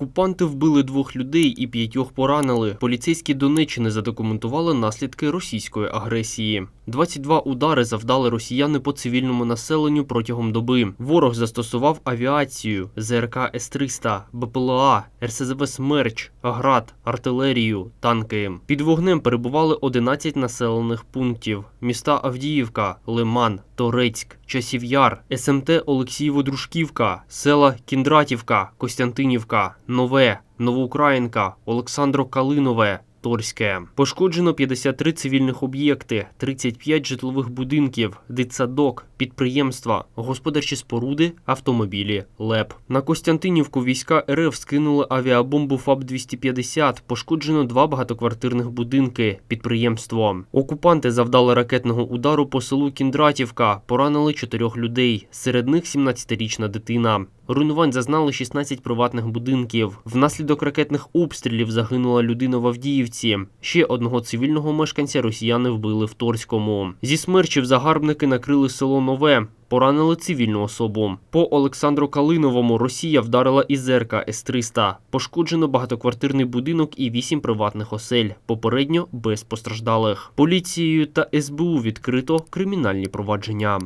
Окупанти вбили двох людей і п'ятьох поранили. Поліцейські Донеччини задокументували наслідки російської агресії. 22 удари завдали росіяни по цивільному населенню протягом доби. Ворог застосував авіацію, ЗРК С-300, БПЛА, РСЗВ «Смерч», ГРАД, артилерію, танки. Під вогнем перебували 11 населених пунктів: міста Авдіївка, Лиман, Торецьк, Часів Яр, СМТ Олексієво-Дружківка, села Кіндратівка, Костянтинівка, Нове, Новоукраїнка, Олександро-Калинове. Торське пошкоджено 53 цивільних об'єкти, 35 житлових будинків, дитсадок, підприємства, господарчі споруди, автомобілі, ЛЕП. На Костянтинівку війська РФ скинули авіабомбу ФАБ-250, пошкоджено два багатоквартирних будинки, підприємство. Окупанти завдали ракетного удару по селу Кіндратівка, поранили чотирьох людей, серед них 17-річна дитина. Руйнувань зазнали 16 приватних будинків. Внаслідок ракетних обстрілів загинула людина в Авдіївці. Ще одного цивільного мешканця росіяни вбили в Торському. Зі смерчів загарбники накрили село Нове. Поранили цивільну особу. По Олександру Калиновому Росія вдарила із ЗРК С-300. Пошкоджено багатоквартирний будинок і вісім приватних осель. Попередньо без постраждалих. Поліцією та СБУ відкрито кримінальні провадження.